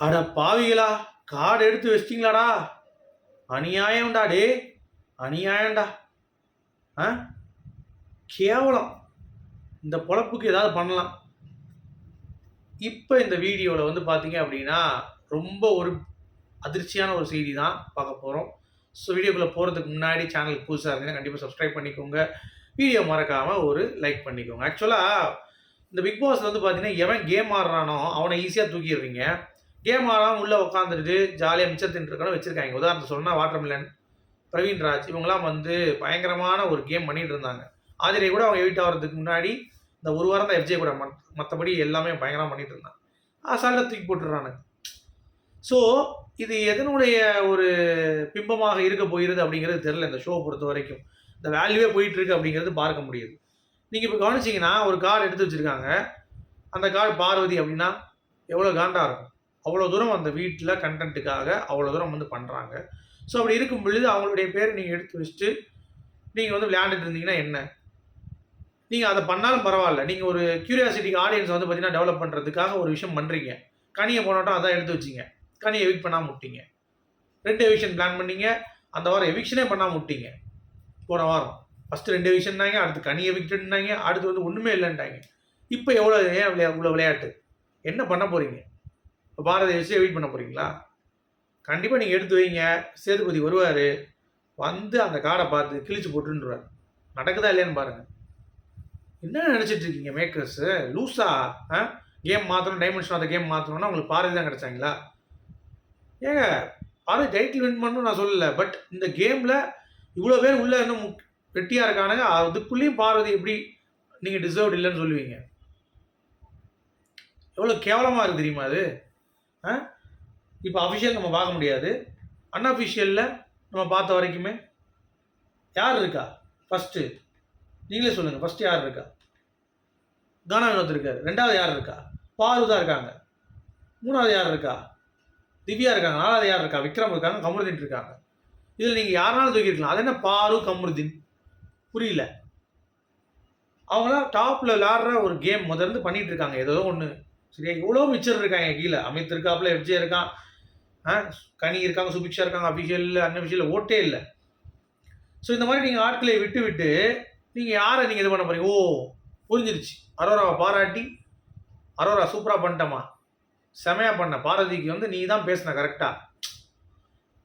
அட பாவிகளா கார்டு எடுத்து வச்சிட்டிங்களாடா? அநியாயம்டா டே அநியாயம்டா. ஆ? கேவலம். இந்த பொழப்புக்கு ஏதாவது பண்ணலாம். இப்போ இந்த வீடியோவில் வந்து பார்த்தீங்க அப்படின்னா ரொம்ப ஒரு அதிர்ச்சியான ஒரு செய்தி தான் பார்க்க போகிறோம் ஸோ வீடியோக்குள்ளே போகிறதுக்கு முன்னாடி சேனலுக்கு புதுசாக இருந்தீங்கன்னா கண்டிப்பாக சப்ஸ்கிரைப் பண்ணிக்கோங்க. வீடியோ மறக்காமல் ஒரு லைக் பண்ணிக்கோங்க. ஆக்சுவலாக இந்த பிக் பாஸ் வந்து பார்த்தீங்கன்னா எவன் கேம் ஆடுறானோ அவனை ஈஸியாக தூக்கிடுறீங்க. கேம் ஆடாமல் உள்ளே உட்காந்துட்டு ஜாலியாக மிச்சம் தின்ட்டுருக்கணும் வச்சுருக்காங்க. உதாரணத்துக்கு சொன்னால் வாட்டர்மிலன் பிரவீன் ராஜ் இவங்கெல்லாம் வந்து பயங்கரமான ஒரு கேம் பண்ணிட்டு இருந்தாங்க. ஆதிரை கூட அவங்க எவிட் ஆகிறதுக்கு முன்னாடி இந்த ஒரு வாரம் தான் எஃப்ஜே கூட மற்றபடி எல்லாமே பயங்கரமாக பண்ணிட்டு இருந்தாங்க. அசால்ட்டாக தூக்கி போட்டுடுறானுங்க. ஸோ இது எதனுடைய ஒரு பிம்பமாக இருக்க போகிறது அப்படிங்கிறது தெரில இந்த ஷோ பொறுத்த வரைக்கும். இந்த வேல்யூவே போயிட்டுருக்கு அப்படிங்கிறது பார்க்க முடியுது. நீங்கள் இப்போ கவனிச்சிங்கன்னா ஒரு கார்டு எடுத்து வச்சுருக்காங்க. அந்த கார்டு பார்வதி அப்படின்னா எவ்வளோ காண்டாக இருக்கும்? அவ்வளோ தூரம் அந்த வீட்டில் கண்டென்ட்டுக்காக அவ்வளோ தூரம் வந்து பண்ணுறாங்க ஸோ அப்படி இருக்கும் பொழுது அவங்களுடைய பேரை நீங்கள் எடுத்து வச்சுட்டு நீங்கள் வந்து விளையாண்டுட்டு இருந்தீங்கன்னா என்ன? நீங்கள் அதை பண்ணாலும் பரவாயில்ல. நீங்கள் ஒரு கியூரியாசிட்டிக்கு ஆடியன்ஸ் வந்து பார்த்தீங்கன்னா டெவலப் பண்ணுறதுக்காக ஒரு விஷயம் பண்ணுறீங்க கனியை போனோட்டம் அதான் எடுத்து வச்சிங்க. கனியை எவிக் பண்ணாமல் விட்டீங்க. ரெண்டு எவிக்ஷன் பிளான் பண்ணீங்க. அந்த வாரம் எவிக்ஷனே பண்ணாமல் விட்டீங்க. போன வாரம். ஃபஸ்ட்டு ரெண்டு எவிக்ஷன்னாங்க அடுத்து கனி எவிக்டட்னாங்க அடுத்து வந்து ஒன்றுமே இல்லைன்ட்டாங்க. இப்போ எவ்வளோ ஏன் விளையா இவ்வளோ விளையாட்டு? என்ன பண்ண போகிறீங்க பாரதி வச்சு வெயிட் பண்ண போகிறீங்களா கண்டிப்பாக நீங்கள் எடுத்து வைங்க. சேதுபதி வருவார். வந்து அந்த கார்டை பார்த்து கிழிச்சு போட்டுருவார் நடக்குதா இல்லையான்னு பாருங்கள் என்ன நினச்சிட்டு இருக்கீங்க மேக்கர்ஸு லூஸா ஆ? கேம் மாற்றணும் டைமென்ஷன் அந்த கேம் மாற்றணும்னா உங்களுக்கு பாரதி தான் கிடைச்சாங்களா? ஏங்க பாரதி டைட்டில் வின் பண்ணணும் நான் சொல்லலை. பட் இந்த கேமில் இவ்வளோ பேர் உள்ளே இன்னும் வெட்டியாக இருக்கானுங்க. அதுக்குள்ளேயும் பாரதி எப்படி நீங்கள் டிசர்வ்ட் இல்லைன்னு சொல்லுவீங்க. எவ்வளோ கேவலமாக இருக்குது தெரியுமா அது? இப்போ அஃபிஷியல் நம்ம பார்க்க முடியாது. அன்அஃபிஷியலில் நம்ம பார்த்த வரைக்குமே யார் இருக்கா? ஃபஸ்ட்டு நீங்களே சொல்லுங்கள் ஃபஸ்ட்டு யார் இருக்கா? கானா வினோத் இருக்கார். ரெண்டாவது யார் இருக்கா? பார்வதா தான் இருக்காங்க. மூணாவது யார் இருக்கா? திவ்யா இருக்காங்க. நாலாவது யார் இருக்கா? விக்ரம் இருக்காங்க. கமருதீன் இருக்காங்க. இதில் நீங்கள் யாருனாலும் தூக்கிருக்கலாம் அது என்ன? பாரு கமருதீன். புரியல. அவங்களாம் டாப்பில் விளாடுற ஒரு கேம் முதல்ல பண்ணிகிட்டு இருக்காங்க. ஏதோ ஒன்று சரியா? எவ்வளோ மிச்சர் இருக்காங்க கீழே. அமித் இருக்காப்புல எஃப்ஜே இருக்கான். ஆ? கனி இருக்காங்க சுபிக்ஷா இருக்காங்க அஃபிஷியல் அன்அஃபிஷியல் ஓட்டே இல்லை. ஸோ இந்த மாதிரி நீங்கள் ஆட்களை விட்டு விட்டு நீங்கள் யாரை நீங்கள் இது பண்ண போகிறீங்க ஓ புரிஞ்சிருச்சு. அரோராவை பாராட்டி அரோரா சூப்பராக பண்ணிட்டமா செமையாக பண்ண. பார்வதிக்கு வந்து நீ தான் பேசின கரெக்டாக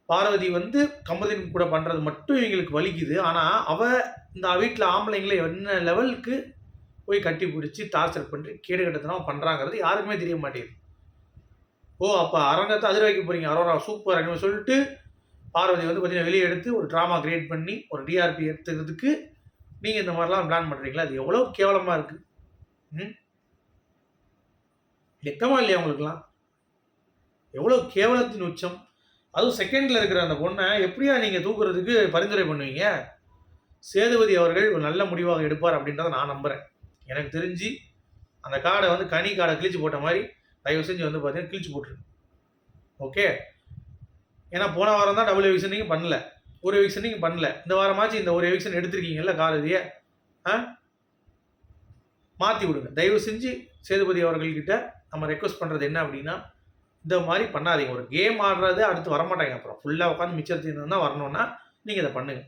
பார்வதி வந்து கம்பதின் கூட பண்ணுறது மட்டும் இவங்களுக்கு வலிக்குது. ஆனால் அவள் இந்த வீட்டில் ஆம்பளைங்களை என்ன லெவலுக்கு போய் கட்டி பிடிச்சி டார்ச்சர் பண்ணி கேடு கட்டத்தனம் பண்ணுறாங்கிறது யாருக்குமே தெரிய மாட்டேங்குது. ஓ அப்போ அரங்கத்தை அதிர வைக்க போகிறீங்க அரோரா சூப்பர் அப்படின்னு சொல்லிட்டு பார்வதி வந்து பார்த்தீங்கன்னா வெளியே எடுத்து ஒரு ட்ராமா கிரியேட் பண்ணி ஒரு டிஆர்பி எடுத்துக்கிறதுக்கு நீங்கள் இந்த மாதிரிலாம் பிளான் பண்ணுறீங்களா அது எவ்வளோ கேவலமாக இருக்குது ம்? வெக்கமா இல்லையா உங்களுக்குலாம் எவ்வளோ கேவலத்தின் உச்சம். அதுவும் செகண்டில் இருக்கிற அந்த பொண்ணை எப்படியா நீங்கள் தூக்குறதுக்கு பரிந்துரை பண்ணுவீங்க? சேதுபதி அவர்கள் ஒரு நல்ல முடிவாக எடுப்பார் அப்படின்றத நான் நம்புகிறேன் எனக்கு தெரிஞ்சு அந்த காடை வந்து கனி காடை கிழிச்சு போட்ட மாதிரி தயவு செஞ்சு வந்து பார்த்தீங்கன்னா கிழிச்சு போட்டுருங்க. ஓகே ஏன்னா போன வாரம் தான் டபுள் எவிக்ஷன் நீங்கள் பண்ணல. ஒரு எவிக்ஷன் நீங்கள் பண்ணல. இந்த வாரமாச்சு இந்த ஒரு எவிக்ஷன் எடுத்திருக்கீங்கல்ல காலதியை ஆ? மாற்றி விடுங்க. தயவு செஞ்சு சேதுபதி அவர்கள்கிட்ட நம்ம ரெக்வஸ்ட் பண்ணுறது என்ன அப்படின்னா இந்த மாதிரி பண்ணாதீங்க. ஒரு கேம் ஆடுறது அடுத்து வரமாட்டாங்க. அப்புறம் ஃபுல்லாக உட்காந்து மிச்சம் தான் வரணும்னா நீங்கள் இதை பண்ணுங்க.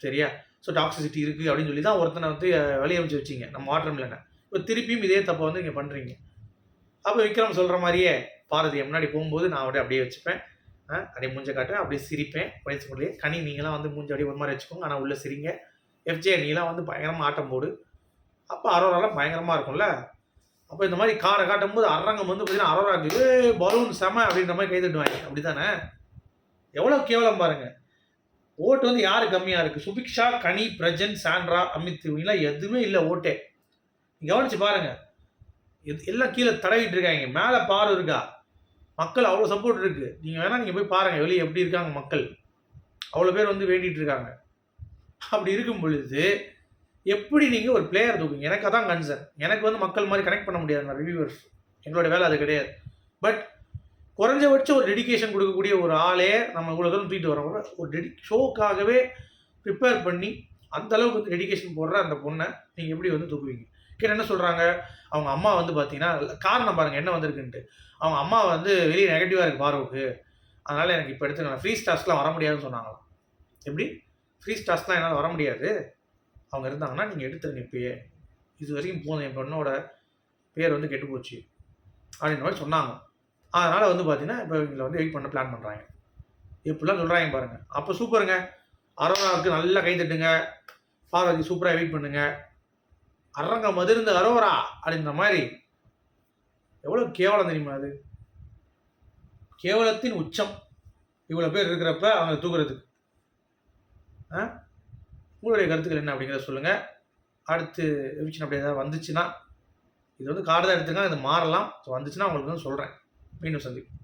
சரியா? ஸோ டாக்ஸிசிட்டி இருக்குது அப்படின்னு சொல்லி தான் ஒருத்தனை வந்து அஹ், வெளிய வச்சிங்க. நம்ம வாட்டர் மில்லனை இப்போ திருப்பியும் இதே தப்பை வந்து இங்கே பண்ணுறீங்க அப்போ விக்ரம் சொல்கிற மாதிரியே பாரதியை முன்னாடி போகும்போது நான் அப்படியே அப்படியே வச்சுப்பேன். ஆ, அப்படியே மூஞ்ச காட்டுறேன் அப்படியே சிரிப்பேன். வயசு முடியே கனி நீங்களாம் வந்து மூஞ்ச அப்படியே ஒரு மாதிரி வச்சுக்கோங்க. ஆனால் உள்ளே சிரிங்க. எஃப்ஜே நீலாம் வந்து பயங்கரமாக ஆட்டம் போடு. அப்போ அரோராலாம் பயங்கரமாக இருக்கும்ல. அப்போ இந்த மாதிரி காரை காட்டும் போது அரங்கம் வந்து பார்த்தீங்கன்னா அரோராக்கு பலூன் செம அப்படின்ற மாதிரி கை தட்டுவாங்க. அப்படி தானே எவ்வளோ கேவலம் பாருங்கள் ஓட்டு வந்து யார் கம்மியாக இருக்குது சுபிக்ஷா கனி பிரஜன் சாண்ட்ரா அமித் இவங்களாம் எதுவுமே இல்லை ஓட்டே. கவனிச்சு பாருங்க. எது- எல்லாம் கீழே தடவிட்டு இருக்காங்க. மேலே பாரு இருக்கா? மக்கள் அவ்வளோ சப்போர்ட் இருக்கு. நீங்கள் வேணால் நீங்கள் போய் பாருங்க வெளியே எப்படி இருக்காங்க மக்கள். அவ்வளோ பேர் வந்து வேண்டிகிட்டு இருக்காங்க. அப்படி இருக்கும் பொழுது எப்படி நீங்கள் ஒரு பிளேயர் தூக்குங்க எனக்கு அதான் கன்சர்ன் எனக்கு வந்து மக்கள் மாதிரி கனெக்ட் பண்ண முடியாது நான் ரிவியூவர்ஸ் எங்களோட வேலை அது கிடையாது. பட் குறைஞ்சபட்சம் ஒரு டெடிக்கேஷன் கொடுக்கக்கூடிய ஒரு ஆளே நம்ம இவ்வளோ தூரம் தூக்கிட்டு வரோம் ஒரு டெடி ஷோக்காகவே ப்ரிப்பேர் பண்ணி அந்த அளவுக்கு வந்து டெடிக்கேஷன் போடுற அந்த பொண்ணை நீங்கள் எப்படி வந்து தூக்குவீங்க? கேட்டு என்ன சொல்கிறாங்க அவங்க அம்மா வந்து பார்த்தீங்கன்னா காரணம் பாருங்கள் என்ன வந்திருக்குன்ட்டு. அவங்க அம்மா வந்து வெளியே நெகட்டிவாக இருக்குது பார்வுக்கு. அதனால் எனக்கு இப்போ எடுத்துக்கலாம் ஃப்ரீ ஸ்டார்ஸ்லாம் வர முடியாதுன்னு சொன்னாங்களாம். எப்படி? ஃப்ரீ ஸ்டார்ஸ்லாம் என்னால் வர முடியாது அவங்க இருந்தாங்கன்னா நீங்கள் எடுத்துருங்க இப்பயே. இது வரைக்கும் போதும் என் பொண்ணோட பேர் வந்து கெட்டு போச்சு அப்படின்ற மாதிரி சொன்னாங்க. அதனால் வந்து பார்த்தீங்கன்னா இப்போ இவங்களை வந்து வெயிட் பண்ண பிளான் பண்ணுறாங்க எப்படிலாம் சொல்கிறாங்க பாருங்கள் அப்போ சூப்பருங்க. அரோராவுக்கு நல்லா கை தட்டுங்க. பார்வதி சூப்பராக வெயிட் பண்ணுங்க. அரங்க மதிர்ந்த அரோரா அப்படின்ற மாதிரி. எவ்வளோ கேவலம் தெரியுமா அது? கேவலத்தின் உச்சம். இவ்வளோ பேர் இருக்கிறப்ப அவங்க தூக்குறதுக்கு. ஆ? உங்களுடைய கருத்துக்கள் என்ன அப்படிங்கிறத சொல்லுங்கள் அடுத்து ரிவிஷன் அப்படி ஏதாவது வந்துச்சுன்னா இது வந்து கார்டு தான் எடுத்துங்க இது மாறலாம். ஸோ வந்துச்சுன்னா உங்களுக்கு வந்து சொல்கிறேன் மீண்டும் சந்திப்போம்